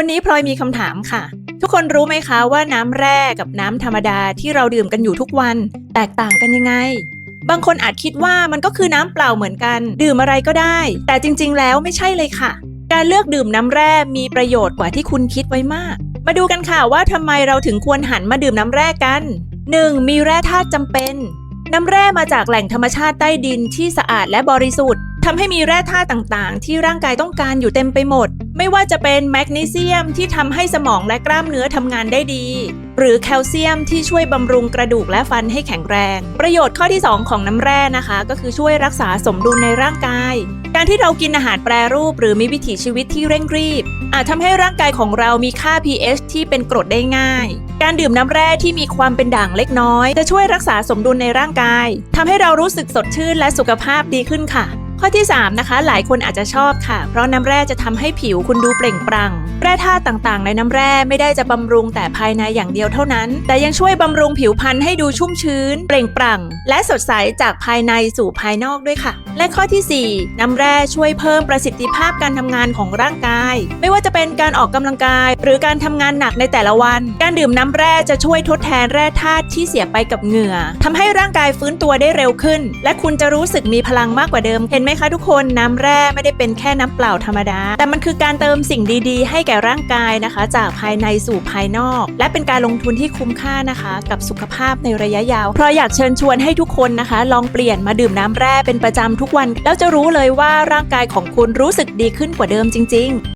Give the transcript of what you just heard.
วันนี้พลอยมีคำถามค่ะ ทุกคนรู้ไหมคะว่าน้ำแร่กับน้ำธรรมดาที่เราดื่มกันอยู่ทุกวัน แตกต่างกันยังไง บางคนอาจคิดว่ามันก็คือน้ำเปล่าเหมือนกัน ดื่มอะไรก็ได้ แต่จริง ๆ แล้วไม่ใช่เลยค่ะ การเลือกดื่มน้ำแร่มีประโยชน์กว่าที่คุณคิดไว้มาก มาดูกันค่ะว่าทำไมเราถึงควรหันมาดื่มน้ำแร่กัน 1. มีแร่ธาตุจำเป็น น้ำแร่มาจากแหล่งธรรมชาติใต้ดินที่สะอาดและบริสุทธิ์ทำให้มีแร่ธาตุต่างๆ ที่ร่างกายต้องการอยู่เต็มไปหมด ไม่ว่าจะเป็นแมกนีเซียมที่ทำให้สมองและกล้ามเนื้อทำงานได้ดี หรือแคลเซียมที่ช่วยบำรุงกระดูกและฟันให้แข็งแรง ประโยชน์ข้อที่ 2 ของน้ำแร่นะคะ ก็คือช่วยรักษาสมดุลในร่างกาย การที่เรากินอาหารแปรรูป หรือมีวิถีชีวิตที่เร่งรีบ อาจทำให้ร่างกายของเรามีค่า pH ที่เป็นกรดได้ง่าย การดื่มน้ำแร่ที่มีความเป็นด่างเล็กน้อย จะช่วยรักษาสมดุลในร่างกายทำให้เรารู้สึกสดชื่นและสุขภาพดีขึ้นค่ะ ข้อที่ 3 นะคะ หลายคนอาจจะชอบค่ะ เพราะน้ำแร่จะทำให้ผิวคุณดูเปล่งปลั่ง แร่ธาตุต่างๆ ในน้ำแร่ไม่ได้จะบำรุงแต่ภายในอย่างเดียวเท่านั้น แต่ยังช่วยบำรุงผิวพรรณให้ดูชุ่มชื้น เปล่งปลั่ง และสดใสจากภายในสู่ภายนอกด้วยค่ะ และข้อทีสี่ 4 น้ำแร่ช่วยเพิ่มประสิทธิภาพการทำงานของร่างกาย ไม่ว่าจะเป็นการออกกำลังกาย หรือการทำงานหนักในแต่ละวัน การดื่มน้ำแร่จะช่วยทดแทนแร่ธาตุที่เสียไปกับเหงื่อทำให้ร่างกายฟื้นตัวได้เร็วขึ้น และคุณจะรู้สึกมีพลังมากกว่าเดิมเห็นไหมคะทุกคนน้ำแร่ไม่ได้เป็นแค่น้ำเปล่าธรรมดา แต่มันคือการเติมสิ่งดีๆ ให้แก่ร่างกายนะคะ จากภายในสู่ภายนอก และเป็นการลงทุนที่คุ้มค่านะคะ กับสุขภาพในระยะยาว เพราะอยากเชิญชวนให้ทุกคนนะคะ ลองเปลี่ยนมาดื่มน้ำแร่เป็นประจำทุกวัน แล้วจะรู้เลยว่าร่างกายของคุณรู้สึกดีขึ้นกว่าเดิมจริง ๆ